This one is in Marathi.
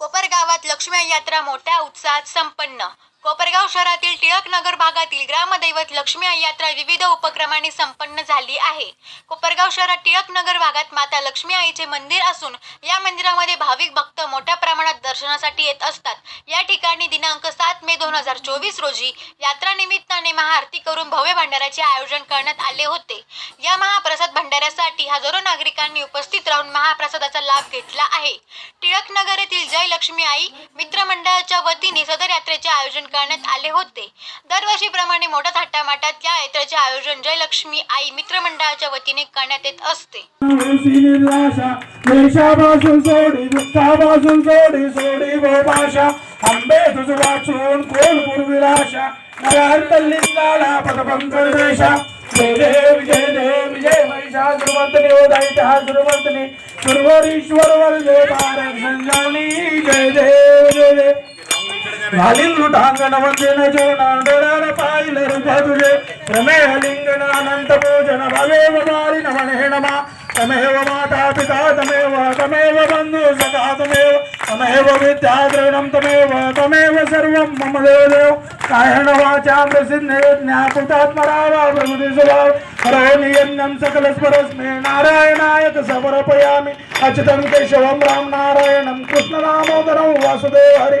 कोपरगावात लक्ष्मी यात्रा मोठ्या उत्साहात संपन्न. कोपरगाव शहरातील टिळक नगर भागातील ग्रामदैवत लक्ष्मी यात्रा विविध उपक्रमाने संपन्न झाली आहे. कोपरगाव शहरात टिळक नगर भागात माता लक्ष्मी आईचे मंदिर असून या मंदिरामध्ये भाविक भक्त मोठ्या प्रमाणात दर्शनासाठी येत असतात. या ठिकाणी दिनांक सात मे दोन हजार चोवीस रोजी यात्रा निमित्ताने महाआरती करून भव्य भंडाऱ्याचे आयोजन करण्यात आले होते. या महाप्रसाद भंडाऱ्यासाठी हजारो नागरिकांनी उपस्थित राहून महाप्रसादाचा लाभ घेतला आहे. टिळकनगर येथील जय लक्ष्मी आई मित्रमंडळाच्या वतीने सदर यात्रेचे आयोजन करण्यात आले होते. दरवर्षीप्रमाणे मोठ्या थाटामाटात या यात्रेचे आयोजन जयलक्ष्मी आई मित्रमंडळाच्या वतीने करण्यात येत असते. देशापासून सोडी दुःखापासून सोडी सोडी भाषा आंबे तुझ वाचून कोल्पूर विराशा नव्या पदपंकज देशा. जय देव जय देव जय महिषासुरमर्दनी ओ दैत्यासुरमर्दनी सुरवरीश्वर वल्ले भारत संजानी. जय देव जय देव. లాలిల్లు టాంగణ వందిన జోనాందరాల పాయిలరు పదులే ప్రమేహ లింగనానంత భోజన భవేవ మారిన మనేణమ తమేవ మాతా పితా తమేవ తమేవ బంధు సఖా తమేవ తమేవ విద్యాద్రణం తమేవ తమేవ సర్వం మమ దేవదేవ కాయణ వాచా ప్రసిద్ధే జ్ఞాపృతాత్మరావా ప్రముది సకల స్మరస్మే నారాయణాయక సమర్పయామి. అచితం కేశవం రామ్ నారాయణం కృష్ణ రామోదరం వాసుదేవ హరి.